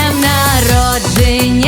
днем народження.